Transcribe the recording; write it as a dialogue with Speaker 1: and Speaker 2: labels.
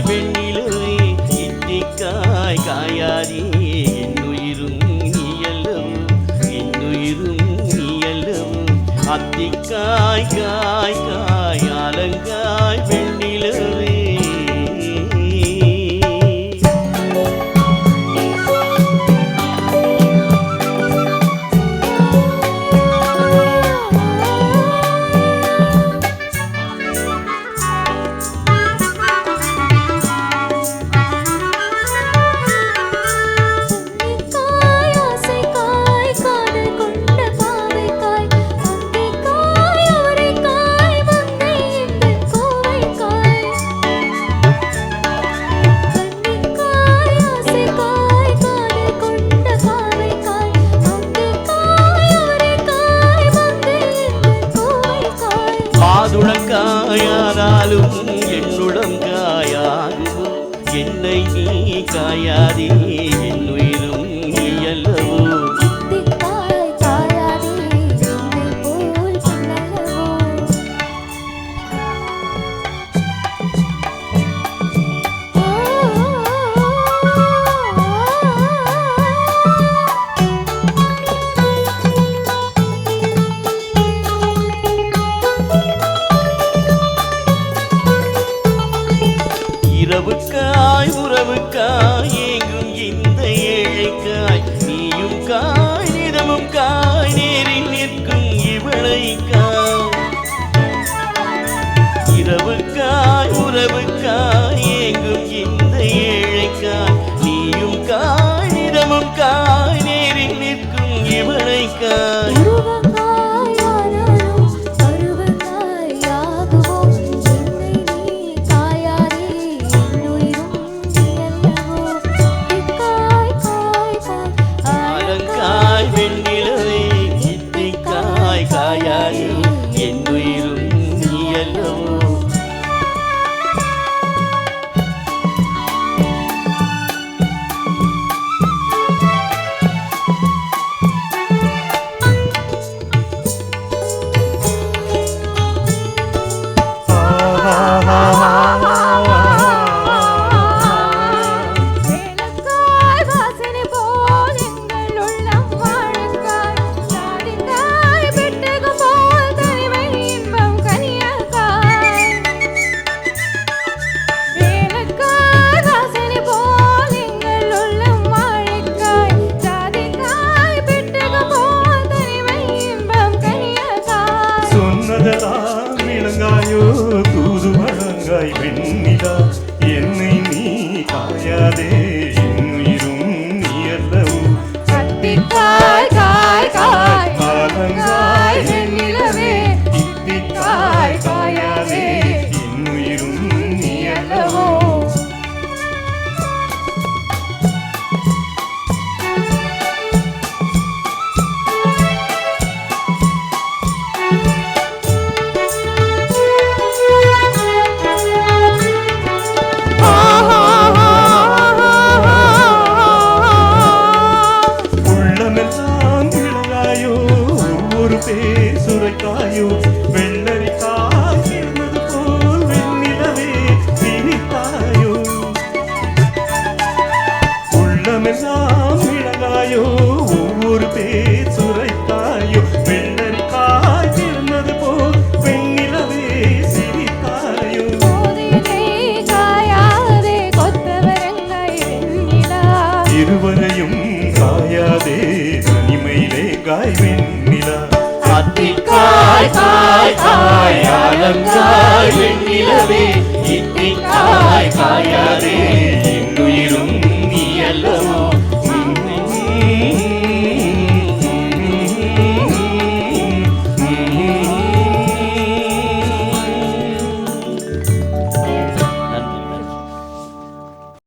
Speaker 1: கைவிட்டு என்னை நீ காயாதே.
Speaker 2: இரவுக்கு ஆய்வு
Speaker 3: இருவரையும் சாயாதே தனிமையிலே காய் வெண்ணிலா.
Speaker 1: அத்திக்காய் காய் காய் ஆழம் காய் வெண்ணிலவே. இத்திக்காய் காயாதே.